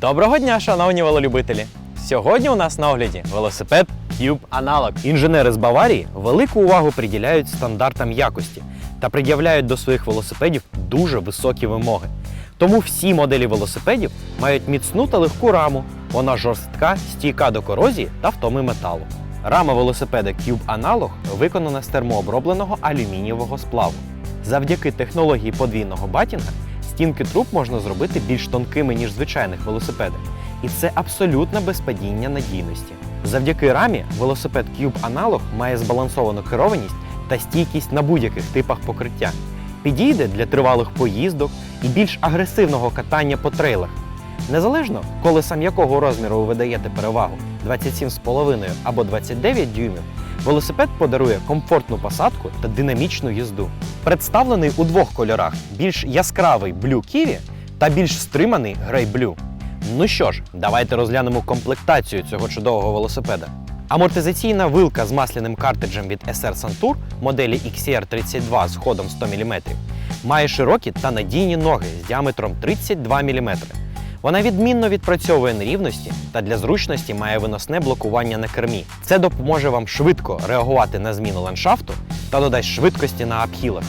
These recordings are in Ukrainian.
Доброго дня, шановні велолюбителі! Сьогодні у нас на огляді велосипед Cube Analog. Інженери з Баварії велику увагу приділяють стандартам якості та пред'являють до своїх велосипедів дуже високі вимоги. Тому всі моделі велосипедів мають міцну та легку раму. Вона жорстка, стійка до корозії та втоми металу. Рама велосипеда Cube Analog виконана з термообробленого алюмінієвого сплаву. Завдяки технології подвійного батінга стінки труб можна зробити більш тонкими, ніж звичайних велосипедах. І це абсолютно без падіння надійності. Завдяки рамі велосипед Cube Analog має збалансовану керованість та стійкість на будь-яких типах покриття. Підійде для тривалих поїздок і більш агресивного катання по трейлах. Незалежно, колесам якого розміру ви видаєте перевагу 27,5 або 29 дюймів, велосипед подарує комфортну посадку та динамічну їзду. Представлений у двох кольорах: більш яскравий Blue Kiwi та більш стриманий Grey Blue. Ну що ж, давайте розглянемо комплектацію цього чудового велосипеда. Амортизаційна вилка з масляним картриджем від SR Santur моделі XCR32 з ходом 100 мм має широкі та надійні ноги з діаметром 32 мм. Вона відмінно відпрацьовує нерівності та для зручності має виносне блокування на кермі. Це допоможе вам швидко реагувати на зміну ландшафту та додасть швидкості на апхілах.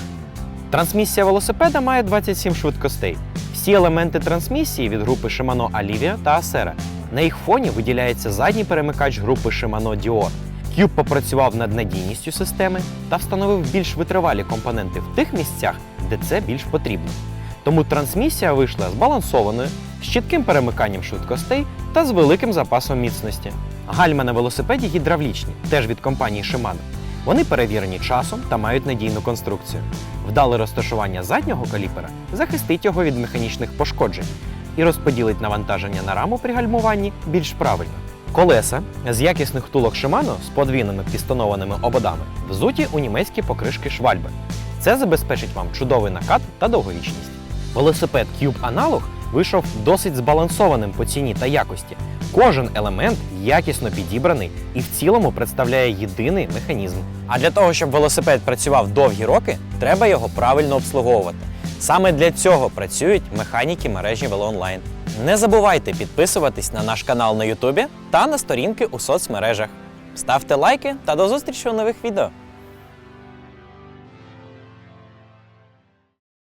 Трансмісія велосипеда має 27 швидкостей. Всі елементи трансмісії від групи Shimano Alivia та Acera. На їх фоні виділяється задній перемикач групи Shimano Dior. Cube попрацював над надійністю системи та встановив більш витривалі компоненти в тих місцях, де це більш потрібно. Тому трансмісія вийшла збалансованою, з чітким перемиканням швидкостей та з великим запасом міцності. Гальма на велосипеді гідравлічні, теж від компанії Shimano. Вони перевірені часом та мають надійну конструкцію. Вдале розташування заднього каліпера захистить його від механічних пошкоджень і розподілить навантаження на раму при гальмуванні більш правильно. Колеса з якісних втулок Shimano з подвійними пістонованими ободами взуті у німецькі покришки Швальби. Це забезпечить вам чудовий накат та довговічність. Велосипед Cube Analog вийшов досить збалансованим по ціні та якості. Кожен елемент якісно підібраний і в цілому представляє єдиний механізм. А для того, щоб велосипед працював довгі роки, треба його правильно обслуговувати. Саме для цього працюють механіки мережі Велоонлайн. Не забувайте підписуватись на наш канал на Ютубі та на сторінки у соцмережах. Ставте лайки та до зустрічі у нових відео.